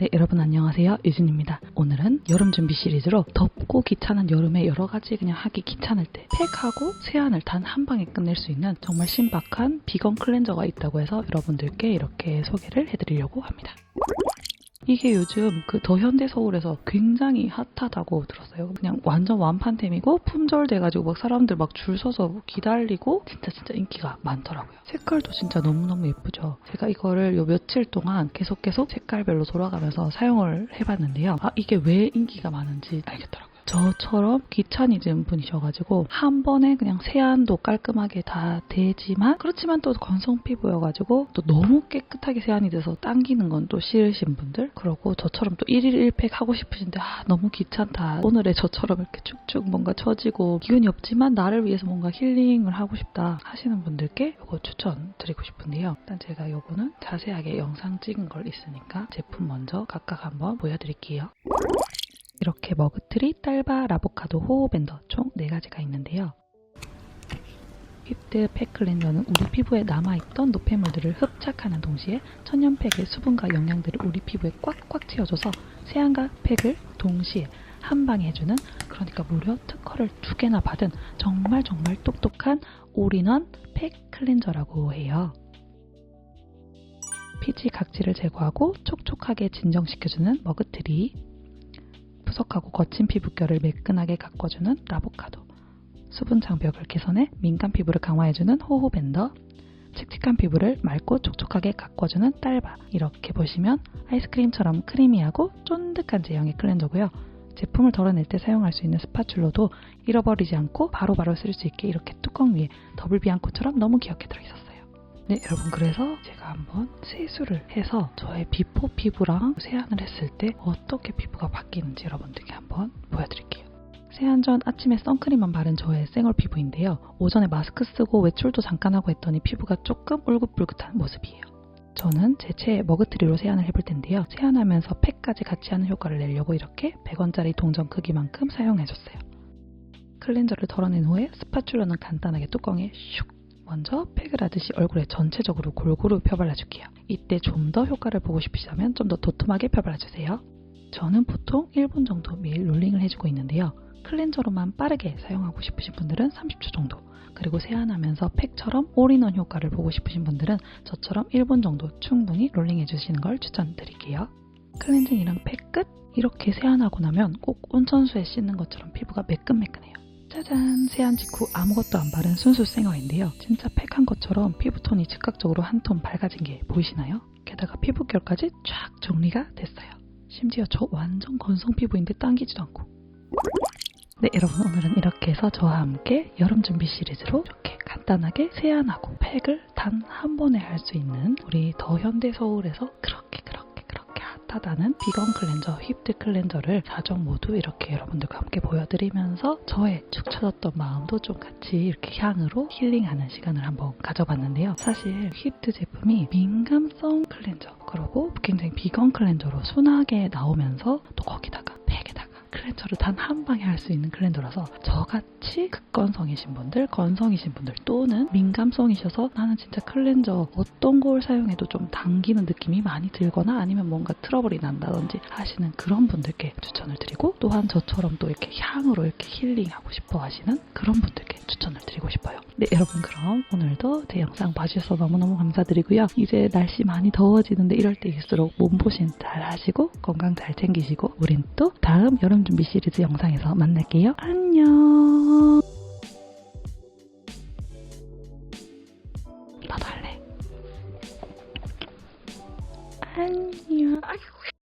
네, 여러분 안녕하세요. 유진입니다. 오늘은 여름 준비 시리즈로 덥고 귀찮은 여름에 여러 가지 그냥 하기 귀찮을 때 팩하고 세안을 단 한 방에 끝낼 수 있는 정말 신박한 비건 클렌저가 있다고 해서 여러분들께 이렇게 소개를 해드리려고 합니다. 이게 요즘 그 더 현대 서울에서 굉장히 핫하다고 들었어요. 그냥 완전 완판템이고 품절돼가지고 막 사람들 막 줄 서서 기다리고 진짜 진짜 인기가 많더라고요. 색깔도 진짜 너무너무 예쁘죠. 제가 이거를 요 며칠 동안 계속 계속 색깔별로 돌아가면서 사용을 해봤는데요. 아 이게 왜 인기가 많은지 알겠더라고요. 저처럼 귀차니즘 분이셔가지고 한 번에 그냥 세안도 깔끔하게 다 되지만 그렇지만 또 건성 피부여가지고 또 너무 깨끗하게 세안이 돼서 당기는 건 또 싫으신 분들? 그러고 저처럼 또 1일 1팩 하고 싶으신데 아 너무 귀찮다. 오늘의 저처럼 이렇게 쭉쭉 뭔가 처지고 기운이 없지만 나를 위해서 뭔가 힐링을 하고 싶다 하시는 분들께 이거 추천드리고 싶은데요. 일단 제가 요거는 자세하게 영상 찍은 걸 있으니까 제품 먼저 각각 한번 보여드릴게요 이렇게 머그트리, 딸바, 라보카도, 호호밴더 총 4가지가 있는데요. 휘프트 팩 클렌저는 우리 피부에 남아있던 노폐물들을 흡착하는 동시에 천연팩의 수분과 영양들을 우리 피부에 꽉꽉 채워줘서 세안과 팩을 동시에 한 방에 해주는 그러니까 무려 특허를 두 개나 받은 정말 정말 똑똑한 올인원 팩 클렌저라고 해요. 피지 각질을 제거하고 촉촉하게 진정시켜주는 머그트리 푸석하고 거친 피부결을 매끈하게 가꿔주는 라보카도, 수분 장벽을 개선해 민감 피부를 강화해주는 호호밴더, 칙칙한 피부를 맑고 촉촉하게 가꿔주는 딸바. 이렇게 보시면 아이스크림처럼 크리미하고 쫀득한 제형의 클렌저고요. 제품을 덜어낼 때 사용할 수 있는 스파츌러도 잃어버리지 않고 바로바로 쓸 수 있게 이렇게 뚜껑 위에 더블 비앙코처럼 너무 귀엽게 들어있었어요. 네, 여러분 그래서 제가 한번 세수를 해서 저의 비포 피부랑 세안을 했을 때 어떻게 피부가 바뀌는지 여러분들께 한번 보여드릴게요. 세안 전 아침에 선크림만 바른 저의 생얼 피부인데요. 오전에 마스크 쓰고 외출도 잠깐 하고 했더니 피부가 조금 울긋불긋한 모습이에요. 저는 제 최애 머그트리로 세안을 해볼 텐데요. 세안하면서 팩까지 같이 하는 효과를 내려고 이렇게 100원짜리 동전 크기만큼 사용해줬어요. 클렌저를 덜어낸 후에 스파츌러는 간단하게 뚜껑에 슉 먼저 팩을 하듯이 얼굴에 전체적으로 골고루 펴발라줄게요. 이때 좀 더 효과를 보고 싶으시다면 좀 더 도톰하게 펴발라주세요. 저는 보통 1분 정도 매일 롤링을 해주고 있는데요. 클렌저로만 빠르게 사용하고 싶으신 분들은 30초 정도 그리고 세안하면서 팩처럼 올인원 효과를 보고 싶으신 분들은 저처럼 1분 정도 충분히 롤링 해주시는 걸 추천드릴게요. 클렌징이랑 팩 끝! 이렇게 세안하고 나면 꼭 온천수에 씻는 것처럼 피부가 매끈매끈해요. 짜잔! 세안 직후 아무것도 안 바른 순수 생어인데요. 진짜 팩한 것처럼 피부톤이 즉각적으로 한 톤 밝아진 게 보이시나요? 게다가 피부결까지 쫙 정리가 됐어요. 심지어 저 완전 건성 피부인데 당기지도 않고. 네, 여러분 오늘은 이렇게 해서 저와 함께 여름 준비 시리즈로 이렇게 간단하게 세안하고 팩을 단 한 번에 할 수 있는 우리 더 현대 서울에서 그렇게 핫하다는 비건 클렌저, 휘프트 클렌저를 4종 모두 이렇게 여러분들과 함께 보여드리면서 저의 축 처졌던 마음도 좀 같이 이렇게 향으로 힐링하는 시간을 한번 가져봤는데요. 사실 휘프트 제품이 민감성 클렌저 그리고 굉장히 비건 클렌저로 순하게 나오면서 또 거기다가 팩에다가 클렌저를 단 한 방에 할 수 있는 클렌저라서 저같이 극건성이신 분들, 건성이신 분들 또는 민감성이셔서 나는 진짜 클렌저 어떤 걸 사용해도 좀 당기는 느낌이 많이 들거나 아니면 뭔가 트러블이 난다든지 하시는 그런 분들께 추천을 드리고 또한 저처럼 또 이렇게 향으로 이렇게 힐링하고 싶어 하시는 그런 분들께 추천을 드리고 싶어요. 네, 여러분 그럼 오늘도 제 영상 봐주셔서 너무너무 감사드리고요. 이제 날씨 많이 더워지는데 이럴 때일수록 몸보신 잘 하시고 건강 잘 챙기시고 우린 또 다음 여름 준비 시리즈 영상에서 만날게요. 안녕. 나도 할래. 안녕.